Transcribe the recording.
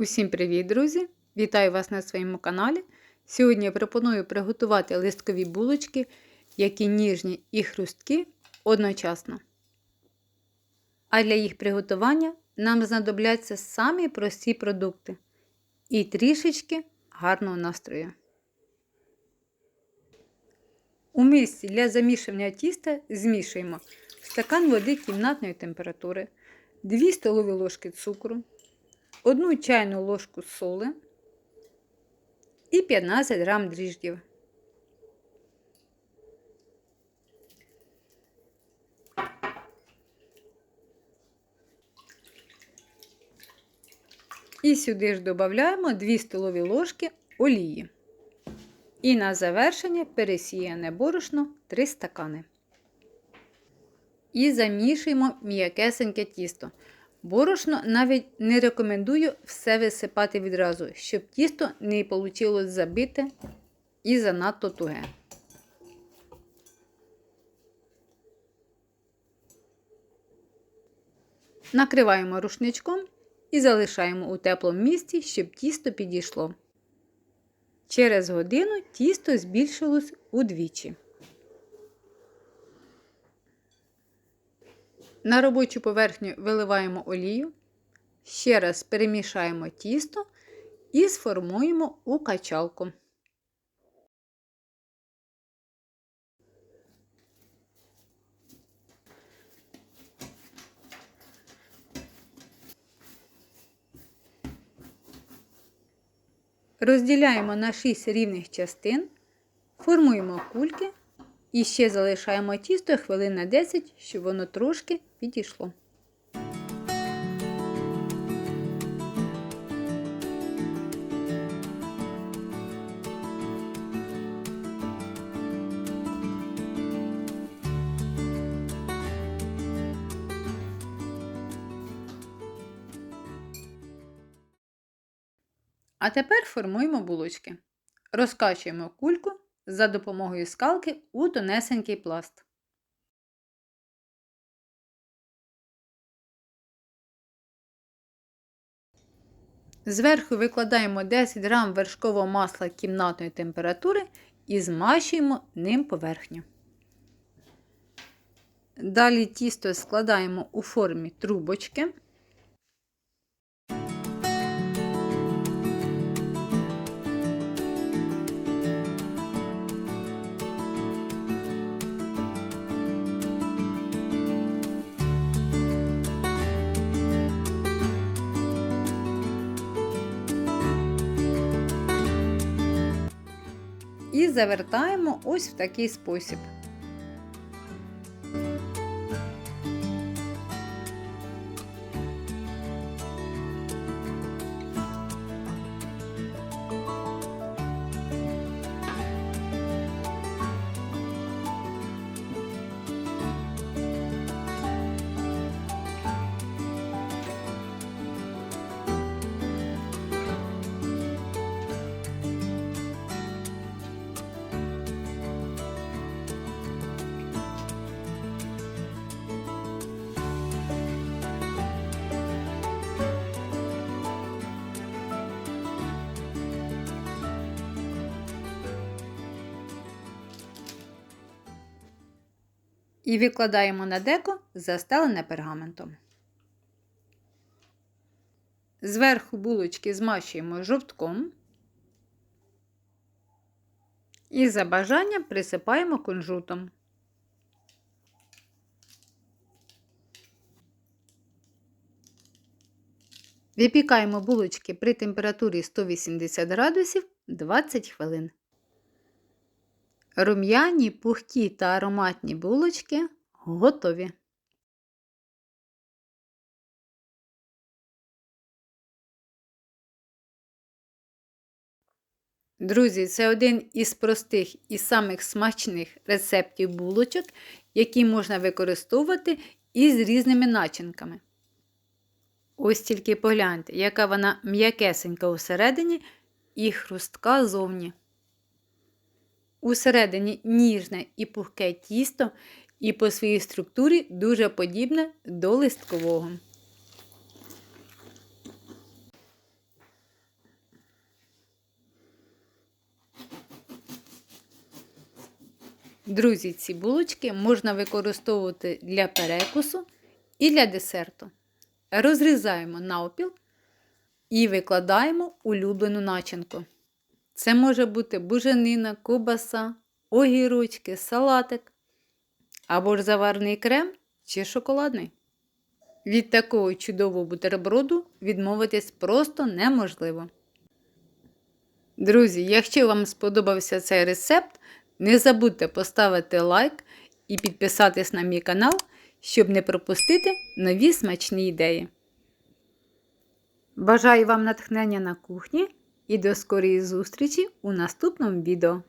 Усім привіт, друзі! Вітаю вас на своєму каналі. Сьогодні я пропоную приготувати листкові булочки, які ніжні і хрусткі одночасно. А для їх приготування нам знадобляться самі прості продукти і трішечки гарного настрою. У мисці для замішування тіста змішуємо стакан води кімнатної температури, 2 столові ложки цукру, 1 чайну ложку соли і 15 грам дріждів. І сюди ж додаємо 2 столові ложки олії. І на завершення пересіяне борошно 3 стакани. І замішуємо м'якесеньке тісто. Борошно навіть не рекомендую все висипати відразу, щоб тісто не вийшло забите і занадто туге. Накриваємо рушничком і залишаємо у теплому місці, щоб тісто підійшло. Через годину тісто збільшилось удвічі. На робочу поверхню виливаємо олію, ще раз перемішаємо тісто і сформуємо у качалку. Розділяємо на 6 рівних частин, формуємо кульки і ще залишаємо тісто хвилин на 10, щоб воно трошки підійшло. А тепер формуємо булочки. Розкачуємо кульку за допомогою скалки у тонесенький пласт. Зверху викладаємо 10 грам вершкового масла кімнатної температури і змащуємо ним поверхню. Далі тісто складаємо у формі трубочки. Завертаємо ось в такий спосіб. І викладаємо на деко, застелене пергаментом. Зверху булочки змащуємо жовтком і за бажанням присипаємо кунжутом. Випікаємо булочки при температурі 180 градусів 20 хвилин. Рум'яні, пухкі та ароматні булочки готові. Друзі, це один із простих і самих смачних рецептів булочок, які можна використовувати із різними начинками. Ось тільки погляньте, яка вона м'якесенька усередині і хрустка зовні. Усередині ніжне і пухке тісто і по своїй структурі дуже подібне до листкового. Друзі, ці булочки можна використовувати для перекусу і для десерту. Розрізаємо на опіл і викладаємо улюблену начинку. Це може бути буженина, ковбаса, огірочки, салатик або ж заварний крем чи шоколадний. Від такого чудового бутерброду відмовитись просто неможливо. Друзі, якщо вам сподобався цей рецепт, не забудьте поставити лайк і підписатись на мій канал, щоб не пропустити нові смачні ідеї. Бажаю вам натхнення на кухні і до скорої зустрічі у наступному відео.